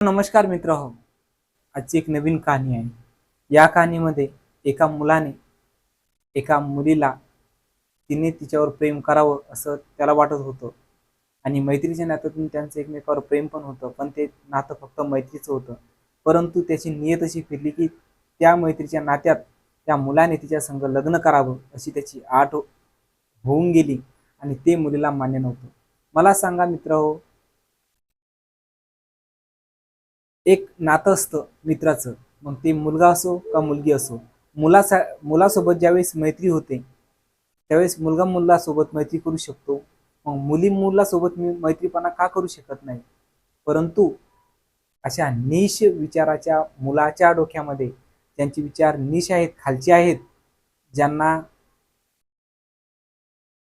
नमस्कार मित्र हो. आजची एक नवीन कहाणी आहे. या कहाणीमध्ये एका मुलाने एका मुलीला तिने तिच्यावर प्रेम करावं असं त्याला वाटत होतं. आणि मैत्रीच्या नात्यातून त्यांचं एकमेकावर प्रेम पण होतं पण ते नातं फक्त मैत्रीचं होतं. परंतु त्याची नियत अशी फिरली की त्या मैत्रीच्या नात्यात त्या मुलाने तिच्या संग लग्न करावं अशी त्याची आठ होऊन गेली आणि ते मुलीला मान्य नव्हतं. मला सांगा मित्र हो एक नातं असतं मित्राचं. मग ते मुलगा असो का मुलगी असो मुलासा मुलासोबत ज्यावेळेस मैत्री होते त्यावेळेस मुलगा मुलासोबत मैत्री करू शकतो. मग मुली मुलासोबत मी मैत्रीपणा का करू शकत नाही? परंतु अशा निश विचाराच्या मुलाच्या डोक्यामध्ये ज्यांचे विचार निश आहेत खालचे आहेत ज्यांना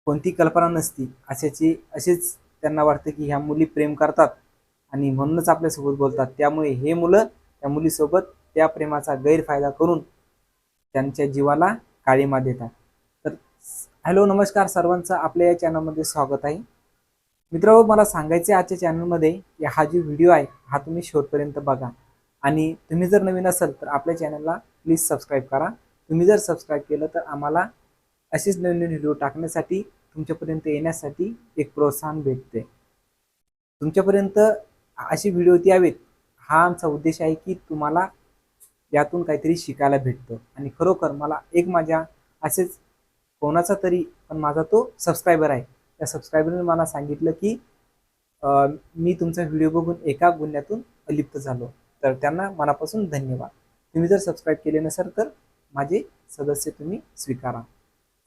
कोणती कल्पना नसती अशाची असेच त्यांना वाटतं की ह्या मुली प्रेम करतात. आणि म्हणूनच आपल्यासोबत बोलतात. त्यामुळे हे मुलं त्या मुलीसोबत त्या प्रेमाचा गैरफायदा करून त्यांच्या जीवाला काळीमा देतात. तर हॅलो नमस्कार सर्वांचं. आपल्या या चॅनलमध्ये स्वागत आहे. मित्र मला सांगायचे आजच्या चॅनलमध्ये हा जो व्हिडिओ आहे हा तुम्ही शेवटपर्यंत बघा. आणि तुम्ही जर नवीन असाल तर आपल्या चॅनलला प्लीज सबस्क्राईब करा. तुम्ही जर सबस्क्राईब केलं तर आम्हाला असेच नवीन नवीन व्हिडिओ टाकण्यासाठी तुमच्यापर्यंत येण्यासाठी एक प्रोत्साहन भेटते. तुमच्यापर्यंत असे व्हिडिओ द्यावेत. हा आमचा उद्देश आहे की तुम्हाला यातून काहीतरी शिकायला भेटतं. आणि खरोखर मला एक माझ्या असेच कोणाचा तरी पण माझा तो सबस्क्रायबर आहे. त्या सबस्क्रायबरने मला सांगितलं की मी तुमचा व्हिडिओ बघून एका गुन्ह्यातून अलिप्त झालो. तर त्यांना मनापासून धन्यवाद. तुम्ही जर सबस्क्राईब केले नसेल तर माझे सदस्य तुम्ही स्वीकारा.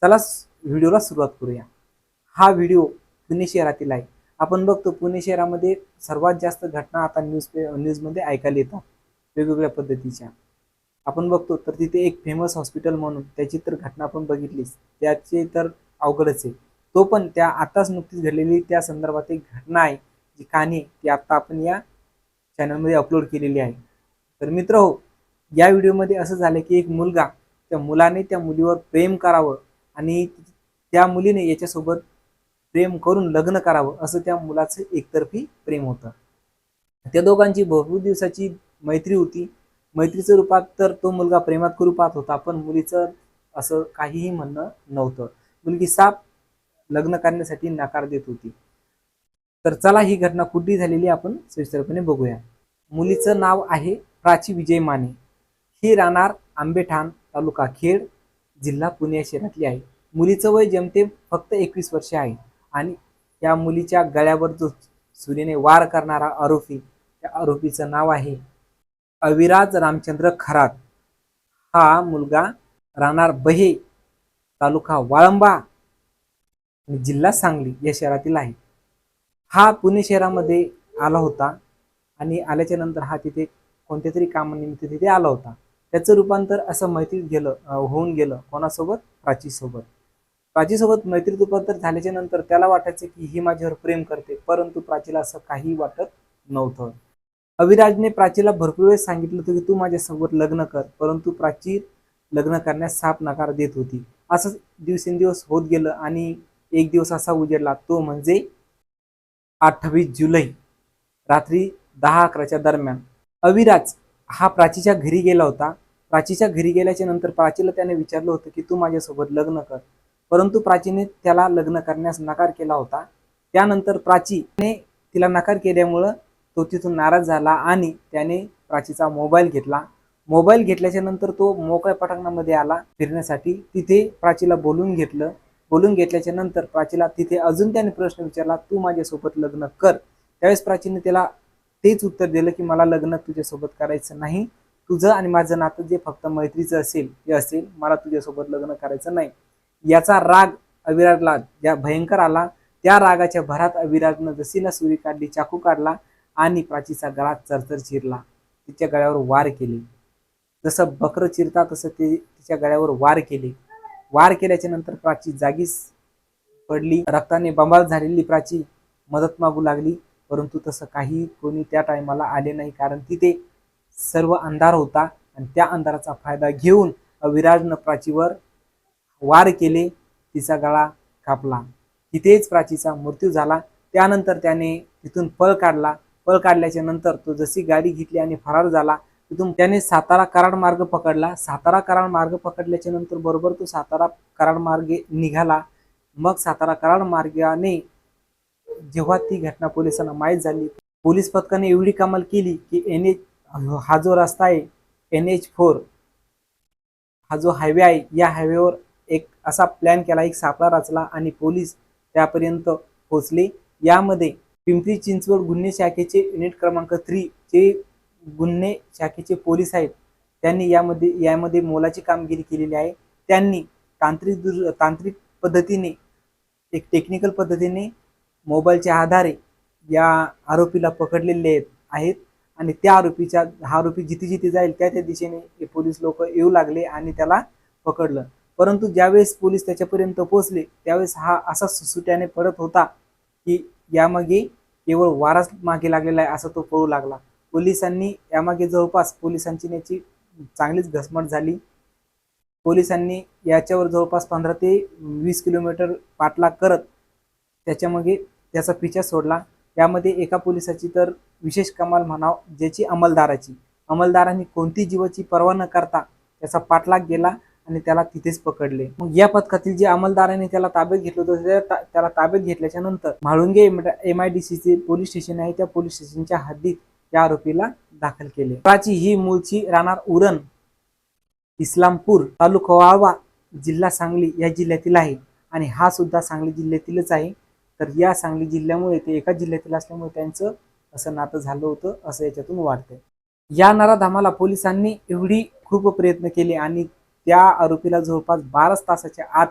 चला व्हिडिओला सुरुवात करूया. हा व्हिडिओ पुणे शहरातील आहे. आपण बघतो पुणे शहरामध्ये सर्वात जास्त घटना आता न्यूज न्यूजमध्ये ऐकायला येतात वेगवेगळ्या पद्धतीच्या. आपण बघतो तर तिथे एक फेमस हॉस्पिटल म्हणून त्याची तर घटना आपण बघितलीच. त्याचे तर अवघडच आहे. तो पण त्या आताच नुकतीच घडलेली त्या संदर्भात एक घटना आहे जी कहाणी ती आत्ता आपण या चॅनलमध्ये अपलोड केलेली आहे. तर मित्र हो या व्हिडिओमध्ये असं झालं की एक मुलगा त्या मुलाने त्या मुलीवर प्रेम करावं आणि त्या मुलीने याच्यासोबत प्रेम करून लग्न करावं असं त्या मुलाचं एकतर्फी प्रेम होतं. त्या दोघांची भरपूर दिवसाची मैत्री होती. मैत्रीचं रूपात तर तो मुलगा प्रेमात रूपात पाहत होता पण मुलीचं असं काहीही म्हणणं नव्हतं. मुलगी साप लग्न करण्यासाठी नकार देत होती. तर चला ही घटना कुठली झालेली आपण सविस्तरपणे बघूया. मुलीचं नाव आहे प्राची विजय माने. ही राहणार आंबेठाण तालुका खेड जिल्हा पुणे शहरातली आहे. मुलीचं वय जमते फक्त एकवीस वर्षे आहे. आणि या मुलीच्या गळ्यावर जो सुरीने वार करणारा आरोपी त्या आरोपीचं नाव आहे अविराज रामचंद्र खरात. हा मुलगा राहणार बहे तालुका वाळंबा आणि जिल्हा सांगली या शहरातील आहे. हा पुणे शहरामध्ये आला होता आणि आल्याच्यानंतर हा तिथे कोणत्या तरी कामानिमित्त तिथे आला होता. त्याचं रूपांतर असं मैत्रीत गेलं होऊन गेलं कोणासोबत? प्राचीसोबत प्राचीसोबत मैत्रीत रूपांतर झाल्याच्यानंतर त्याला वाटायचं की ही माझ्यावर प्रेम करते परंतु प्राचीला असं काही वाटत नव्हतं. अविराजने प्राचीला भरपूर वेळेस सांगितलं होतं की तू माझ्यासोबत लग्न कर परंतु प्राची लग्न करण्यास साप नकार देत होती. असंच दिवसेंदिवस होत गेलं आणि एक दिवस असा उजेडला तो म्हणजे अठ्ठावीस जुलै रात्री दहा अकराच्या दरम्यान. अविराज हा प्राचीच्या घरी गेला होता. प्राचीच्या घरी गेल्याच्यानंतर प्राचीला त्याने विचारलं होतं की तू माझ्यासोबत लग्न कर. परंतु प्राचीने त्याला लग्न करण्यास नकार केला होता. त्यानंतर प्राचीने तिला नकार केल्यामुळं तो तिथून नाराज झाला आणि त्याने प्राचीचा मोबाईल घेतला. मोबाईल घेतल्याच्या नंतर तो मोकळ्या पटांगणामध्ये आला फिरण्यासाठी. तिथे प्राचीला बोलून घेतलं. बोलून घेतल्याच्या नंतर प्राचीला तिथे अजून त्याने प्रश्न विचारला तू माझ्यासोबत लग्न कर. त्यावेळेस प्राचीने त्याला तेच उत्तर दिलं की मला लग्न तुझ्यासोबत करायचं नाही. तुझं आणि माझं नातं जे फक्त मैत्रीचं असेल ते असेल मला तुझ्यासोबत लग्न करायचं नाही. याचा राग अविराजला ज्या भयंकर आला त्या रागाच्या भरात अविराजनं जसीनं सुरी काढली चाकू काढला आणि प्राचीचा गळा चरचर चिरला. तिच्या गळ्यावर वार केले. जसं बकर चिरता तसं ते तिच्या गळ्यावर वार केले. वार केल्याच्यानंतर प्राची जागीच पडली. रक्ताने बंबाळ झालेली प्राची मदत मागू लागली. परंतु तसं काही कोणी त्या टायमाला आले नाही कारण तिथे सर्व अंधार होता. आणि त्या अंधाराचा फायदा घेऊन अविराजनं प्राचीवर वार केले तिचा गळा कापला. तिथेच प्राचीचा मृत्यू झाला. त्यानंतर त्याने तिथून पळ काढला. पळ काढल्याच्या नंतर तो जशी गाडी घेतली आणि फरार झाला तिथून त्याने सातारा कराड मार्ग पकडला. सातारा कराड मार्ग पकडल्याच्या नंतर बरोबर तो सातारा कराड मार्गे निघाला. मग सातारा कराड मार्गाने जेव्हा ती घटना पोलिसांना माहीत झाली पोलीस पथकाने एवढी कमाल केली की एन एच हा जो रस्ता आहे एन एच फोर हा जो हायवे आहे या हायवेवर एक असा प्लॅन केला एक सापळा रचला आणि पोलीस त्यापर्यंत पोहोचले. यामध्ये पिंपरी चिंचवड गुन्हे शाखेचे युनिट क्रमांक थ्री जे गुन्हे शाखेचे पोलीस आहेत. त्यांनी यामध्ये यामध्ये मोलाची कामगिरी केलेली आहे. त्यांनी तांत्रिक दुर तांत्रिक पद्धतीने एक टेक्निकल पद्धतीने मोबाईलच्या आधारे या आरोपीला पकडलेले आहेत आहेत आणि त्या आरोपीच्या हा आरोपी जिथे जिथे जाईल त्या त्या दिशेने हे पोलीस लोक येऊ लागले आणि त्याला पकडलं. परंतु ज्यावेळेस पोलीस त्याच्यापर्यंत पोहोचले त्यावेळेस हा असा सुसुट्याने पडत होता की यामागे केवळ वाराच मागे लागलेला आहे असं तो पळू लागला. पोलिसांनी यामागे जवळपास पोलिसांची याची चांगलीच घसमट झाली. पोलिसांनी याच्यावर जवळपास पंधरा ते वीस किलोमीटर पाठलाग करत त्याच्यामागे त्याचा पिछा सोडला. यामध्ये एका पोलिसाची तर विशेष कमाल म्हणाव ज्याची अंमलदाराची. अंमलदारांनी कोणती जीवाची पर्वा न करता त्याचा पाठलाग गेला आणि त्याला तिथेच पकडले. मग या पथकातील जे अमलदाराने त्याला ताब्यात घेतलं होतं ता- त्याला ताब्यात घेतल्याच्या नंतर म्हाळुंगे एम आय डी सीचे पोलीस स्टेशन आहे त्या पोलीस स्टेशनच्या हद्दीत या आरोपीला दाखल केले. प्राची ही मूळची राहणार उरण इस्लामपूर तालुका वाळवा जिल्हा सांगली या जिल्ह्यातील आहे. आणि हा सुद्धा सांगली जिल्ह्यातीलच आहे. तर या सांगली जिल्ह्यामुळे ते एका जिल्ह्यातील असल्यामुळे त्यांचं असं नातं झालं होतं असं याच्यातून वाटतंय या नराधामाला पोलिसांनी एवढी खूप प्रयत्न केले आणि त्या आरोपीला जवळपास बाराच तासाच्या आत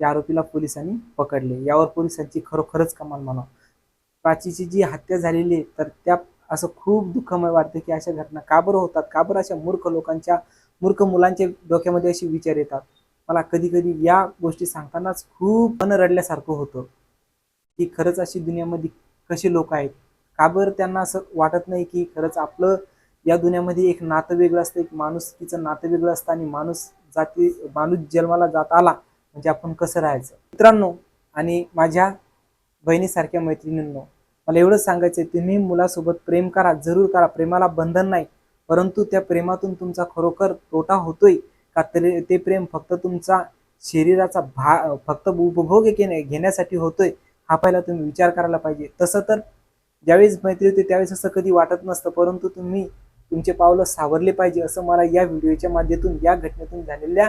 या आरोपीला पोलिसांनी पकडले. यावर पोलिसांची खरोखरच कमाल म्हणा प्राचीची जी हत्या झालेली आहे तर त्या असं खूप दुःखमय वाटतं की अशा घटना का बरं होतात? का बरं अशा मूर्ख लोकांच्या मूर्ख मुलांच्या डोक्यामध्ये असे विचार येतात? मला कधी कधी या गोष्टी सांगतानाच खूप मन रडल्यासारखं होतं. की खरंच अशी दुनियामध्ये कसे लोक आहेत? का बरं त्यांना असं वाटत नाही की खरंच आपलं या दुनियामध्ये एक नातं वेगळं असतं एक माणुसकीचं नातं वेगळं असतं आणि माणूस जाती माणूस जन्माला जात आला म्हणजे आपण कसं राहायचं? मित्रांनो आणि माझ्या बहिणीसारख्या मैत्रिणींनो मला एवढंच सांगायचं आहे तुम्ही मुलासोबत प्रेम करा जरूर करा. प्रेमाला बंधन नाही परंतु त्या प्रेमातून तुमचा खरोखर तोटा होतोय का? तरी ते प्रेम फक्त तुमचा शरीराचा भा फक्त उपभोग घेण्यासाठी होतोय हा पहिला तुम्ही विचार करायला पाहिजे. तसं तर ज्यावेळेस मैत्री होते त्यावेळेस असं कधी वाटत नसतं परंतु तुम्ही तुमचे पावलं सावरले पाहिजे असं मला या व्हिडिओच्या माध्यमातून या घटनेतून झालेल्या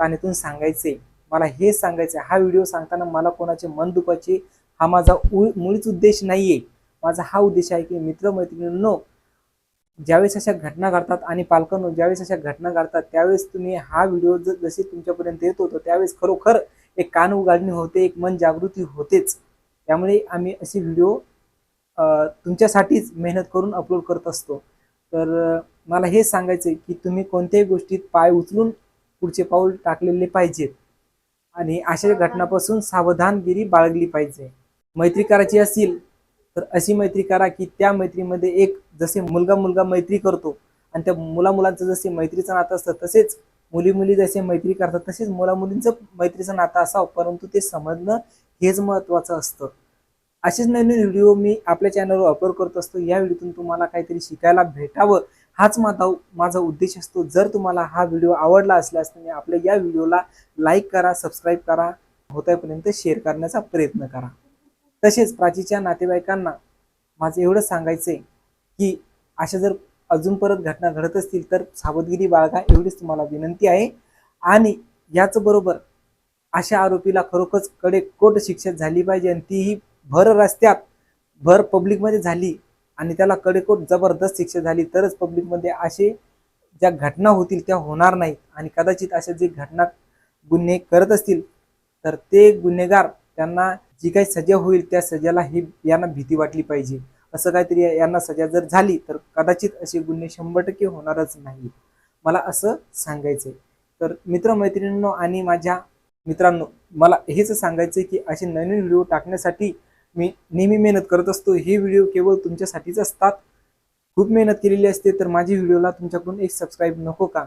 कानेतून सांगायचे मला हे सांगायचं हा व्हिडिओ सांगताना मला कोणाचे मन दुखायचे हा माझा उ- मुळीच उद्देश नाहीये. माझा हा उद्देश आहे की मित्रमैत्रिणींनो ज्यावेळेस अशा घटना घडतात आणि पालकांनो ज्यावेळेस अशा घटना घडतात त्यावेळेस तुम्ही हा व्हिडिओ जर जसे तुमच्यापर्यंत येत होतो त्यावेळेस खरोखर एक कान उघडणी होते एक मन जागृती होतेच. त्यामुळे आम्ही असे व्हिडिओ तुमच्यासाठीच मेहनत करून अपलोड करत असतो. तर मला हे सांगायचं आहे की तुम्ही कोणत्याही गोष्टीत पाय उचलून पुढचे पाऊल टाकलेले पाहिजेत. आणि अशा घटनापासून सावधानगिरी बाळगली पाहिजे. मैत्री करायची असेल तर अशी मैत्री करा की त्या मैत्रीमध्ये एक जसे मुलगा मुलगा मैत्री करतो आणि त्या मुला मुलांचं जसे मैत्रीचं नातं असतं तसेच मुली मुली जसे मैत्री करतात तसेच मुला मुलींचं मैत्रीचं नातं असावं परंतु ते समजणं हेच महत्त्वाचं असतं. असेच नवीन व्हिडिओ मी आपल्या चॅनलवर अपलोड करत असतो. या व्हिडिओतून तुम्हाला काहीतरी शिकायला भेटावं. हाच माझा माझा उद्देश असतो. जर तुम्हाला हा व्हिडिओ आवडला असल्यास तुम्ही आपल्या या व्हिडिओला लाईक करा सबस्क्राईब करा. होतापर्यंत शेअर करण्याचा प्रयत्न करा. तसेच प्राचीच्या नातेवाईकांना माझं एवढं सांगायचं आहे की अशा जर अजून परत घटना घडत असतील तर सावधगिरी बाळगा. एवढीच तुम्हाला विनंती आहे. आणि याचबरोबर अशा आरोपीला खरोखरच कडे कोट शिक्षा झाली पाहिजे आणि तीही भर रस्त्यात भर पब्लिकमध्ये झाली आणि त्याला कडेकोट जबरदस्त शिक्षा झाली तरच पब्लिकमध्ये असे ज्या घटना होतील त्या होणार नाहीत. आणि कदाचित अशा जे घटना गुन्हे करत असतील तर ते गुन्हेगार त्यांना जी काही सजा होईल त्या सजाला ही यांना भीती वाटली पाहिजे. असं काहीतरी यांना सजा जर झाली तर कदाचित असे गुन्हे शंभर टक्के होणारच नाही. मला असं सांगायचंय. तर मित्रमैत्रिणींनो आणि माझ्या मित्रांनो मला हेच सांगायचं की असे नवीन व्हिडिओ टाकण्यासाठी मी नेहमी मेहनत करत असतो. हे व्हिडिओ केवळ तुमच्यासाठीच असतात. खूप मेहनत केलेली असते तर माझी व्हिडिओला तुमच्याकडून एक सबस्क्राईब नको का?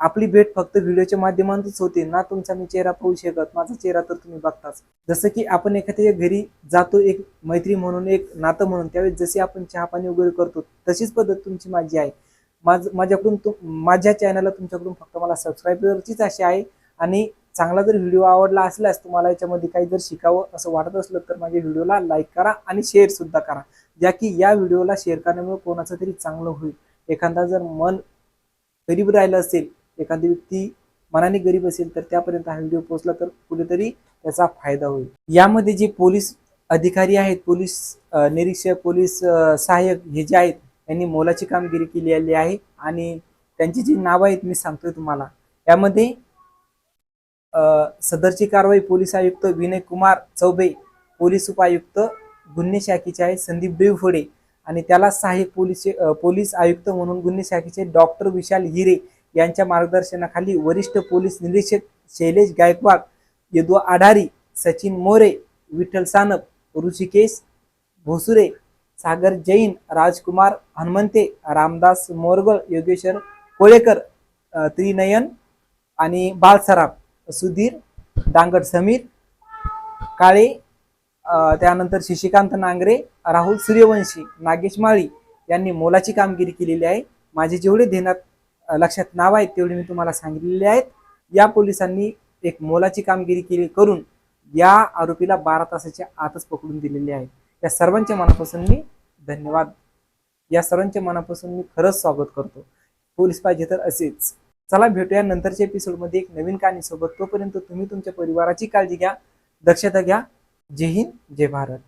आपली भेट फक्त व्हिडिओच्या माध्यमातूनच होते ना तुमचा मी चेहरा पाहू शकत माझा चेहरा तर तुम्ही बघताच. जसं की आपण एखाद्या घरी जातो एक मैत्री म्हणून एक नातं म्हणून त्यावेळेस जशी आपण चहा पाणी वगैरे करतो तशीच पद्धत तुमची माझी आहे. माझ माझ्याकडून माझ्या चॅनलला तुमच्याकडून फक्त मला सबस्क्राईबरचीच अशी आहे. आणि चांगला जर व्हिडिओ आवडला असल्यास तुम्हाला याच्यामध्ये काही जर शिकावं असं वाटत असलं तर माझ्या व्हिडिओला लाईक करा आणि शेअर सुद्धा करा. ज्या की या व्हिडिओला शेअर करण्यामुळे कोणाचं तरी चांगलं होईल. एखादा जर मन गरीब राहिलं असेल एखादी व्यक्ती मनाने गरीब असेल तर त्यापर्यंत हा व्हिडिओ पोहोचला तर कुठेतरी त्याचा फायदा होईल. यामध्ये जे पोलीस अधिकारी आहेत पोलीस निरीक्षक पोलीस सहाय्यक हे जे आहेत यांनी मोलाची कामगिरी केलेली आहे आणि त्यांची जी नावं आहेत मी सांगतोय तुम्हाला. यामध्ये सदरची कारवाई पोलीस आयुक्त विनय कुमार चौबे पोलीस उपायुक्त गुन्हे शाखेचे आहेत संदीप देवफोडे आणि त्याला सहाय्यक पोलीस पोलीस आयुक्त म्हणून गुन्हे शाखेचे डॉक्टर विशाल हिरे यांच्या मार्गदर्शनाखाली वरिष्ठ पोलीस निरीक्षक शैलेश गायकवाड यदू आढारी सचिन मोरे विठ्ठल सानप ऋषिकेश भोसुरे सागर जैन राजकुमार हनुमंते रामदास मोरगळ योगेश्वर कोळेकर त्रिनयन आणि बालसराफ सुधीर डांगट समीर काळे त्यानंतर शशिकांत नांगरे राहुल सूर्यवंशी नागेश माळी यांनी मोलाची कामगिरी केलेली आहे. माझे जेवढे देण्यात लक्षात नाव आहेत तेवढे मी तुम्हाला सांगितलेले आहेत. या पोलिसांनी एक मोलाची कामगिरी केली करून या आरोपीला बारा तासाच्या आतच पकडून दिलेले आहे या सर्वांच्या मनापासून मी धन्यवाद. या सर्वांच्या मनापासून मी खरंच स्वागत करतो. पोलीस पाहिजे तर असेच. चला भेटूया नंतरच्या एपिसोडमध्ये एक नवीन कहाणी सोबत. तोपर्यंत तुम्ही तुमच्या परिवाराची काळजी घ्या दक्षता घ्या. जय हिंद जय भारत.